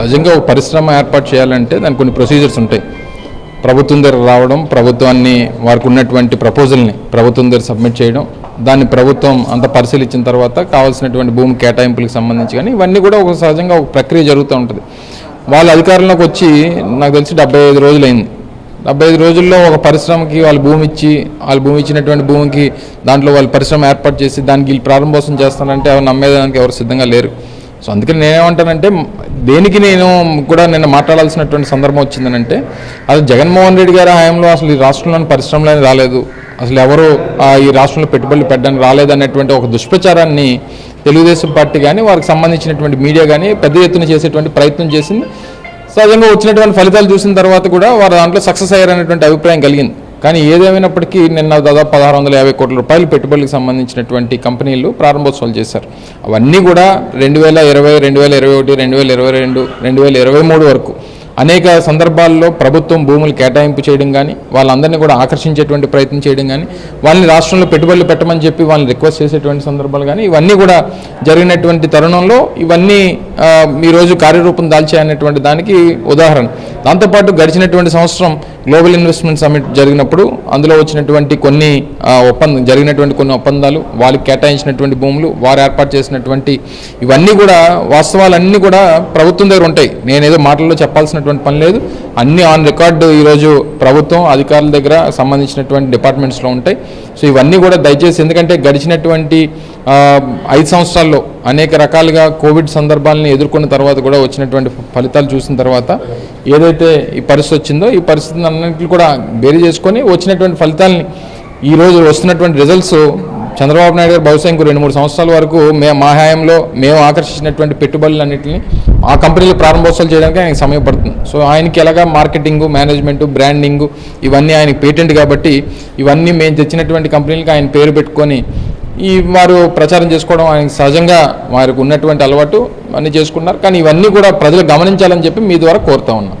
సహజంగా ఒక పరిశ్రమ ఏర్పాటు చేయాలంటే దానికి కొన్ని ప్రొసీజర్స్ ఉంటాయి. ప్రభుత్వం దగ్గర రావడం ప్రభుత్వాన్ని వారికి ఉన్నటువంటి ప్రపోజల్ని ప్రభుత్వం దగ్గర సబ్మిట్ చేయడం దాన్ని ప్రభుత్వం అంత పరిశీలించిన తర్వాత కావాల్సినటువంటి భూమి కేటాయింపులకు సంబంధించి కానీ ఇవన్నీ కూడా ఒక సహజంగా ఒక ప్రక్రియ జరుగుతూ ఉంటుంది. వాళ్ళ అధికారంలోకి వచ్చి నాకు తెలిసి డెబ్బై ఐదు రోజులైంది. డెబ్బై ఐదు రోజుల్లో ఒక పరిశ్రమకి వాళ్ళు భూమి ఇచ్చి వాళ్ళు భూమి ఇచ్చినటువంటి భూమికి దాంట్లో వాళ్ళు పరిశ్రమ ఏర్పాటు చేసి దానికి వీళ్ళు ప్రారంభోత్సవం చేస్తానంటే అవి నమ్మేదానికి ఎవరు సిద్ధంగా లేరు. సో అందుకని నేనేమంటానంటే దేనికి నేను కూడా నిన్న మాట్లాడాల్సినటువంటి సందర్భం వచ్చిందనంటే అది జగన్మోహన్ రెడ్డి గారి హయాంలో అసలు ఈ రాష్ట్రంలోని పరిశ్రమలని రాలేదు. అసలు ఎవరు ఆ, ఈ రాష్ట్రంలో పెట్టుబడులు పెట్టడానికి రాలేదనేటువంటి ఒక దుష్ప్రచారాన్ని తెలుగుదేశం పార్టీ కానీ వారికి సంబంధించినటువంటి మీడియా కానీ పెద్ద ఎత్తున చేసేటువంటి ప్రయత్నం చేసింది. సహజంగా వచ్చినటువంటి ఫలితాలు చూసిన తర్వాత కూడా వారు దాంట్లో సక్సెస్ అయ్యారనేటువంటి అభిప్రాయం కలిగింది. కానీ ఏదేమైనప్పటికీ నిన్న దాదాపు పదహారు వందల యాభై కోట్ల రూపాయలు పెట్టుబడులకు సంబంధించినటువంటి కంపెనీలు ప్రారంభోత్సవాలు చేశారు. అవన్నీ కూడా రెండు వేల ఇరవై రెండు వేల ఇరవై ఒకటి రెండు వేల ఇరవై రెండు రెండు వేల ఇరవై మూడు వరకు. అనేక సందర్భాల్లో ప్రభుత్వం భూములు కేటాయింపు చేయడం కానీ వాళ్ళందరినీ కూడా ఆకర్షించేటువంటి ప్రయత్నం చేయడం కానీ వాళ్ళని రాష్ట్రంలో పెట్టుబడులు పెట్టమని చెప్పి వాళ్ళని రిక్వెస్ట్ చేసేటువంటి సందర్భాలు కానీ ఇవన్నీ కూడా జరిగినటువంటి తరుణంలో ఇవన్నీ ఈరోజు కార్యరూపం దాల్చాయనేటువంటి దానికి ఉదాహరణ. దాంతోపాటు గడిచినటువంటి సంవత్సరం గ్లోబల్ ఇన్వెస్ట్మెంట్ సమిట్ జరిగినప్పుడు అందులో వచ్చినటువంటి కొన్ని ఒప్పందం జరిగినటువంటి కొన్ని ఒప్పందాలు వాళ్ళకి కేటాయించినటువంటి భూములు వారు ఏర్పాటు చేసినటువంటి ఇవన్నీ కూడా వాస్తవాలన్నీ కూడా ప్రభుత్వం దగ్గర ఉంటాయి. నేనేదో మాటల్లో చెప్పాల్సినటువంటి పని లేదు. అన్ని ఆన్ రికార్డు ఈరోజు ప్రభుత్వం అధికారుల దగ్గర సంబంధించినటువంటి డిపార్ట్మెంట్స్లో ఉంటాయి. సో ఇవన్నీ కూడా దయచేసి ఎందుకంటే గడిచినటువంటి ఐదు సంవత్సరాల్లో అనేక రకాలుగా కోవిడ్ సందర్భాలని ఎదుర్కొన్న తర్వాత కూడా వచ్చినటువంటి ఫలితాలు చూసిన తర్వాత ఏదైతే ఈ పరిస్థితి వచ్చిందో ఈ పరిస్థితిని అన్నింటిని కూడా బేరీ చేసుకొని వచ్చినటువంటి ఫలితాలని ఈ రోజు వస్తున్నటువంటి రిజల్ట్స్ చంద్రబాబు నాయుడు గారు బహుశా ఇంకో రెండు మూడు సంవత్సరాల వరకు మేము మా హయాంలో మేము ఆకర్షించినటువంటి పెట్టుబడులన్నింటినీ ఆ కంపెనీలు ప్రారంభోత్సవాలు చేయడానికి ఆయనకి సమయం పడుతుంది. సో ఆయనకి ఎలాగా మార్కెటింగ్ మేనేజ్మెంట్ బ్రాండింగ్ ఇవన్నీ ఆయనకి పేటెంట్ కాబట్టి ఇవన్నీ మేము తెచ్చినటువంటి కంపెనీలకు ఆయన పేరు పెట్టుకొని ఈ వారు ప్రచారం చేసుకోవడం ఆయనకి సహజంగా వారికి ఉన్నటువంటి అలవాటు అన్నీ చేసుకున్నారు. కానీ ఇవన్నీ కూడా ప్రజలు గమనించాలని చెప్పి మీ ద్వారా కోరుతా ఉన్నాం.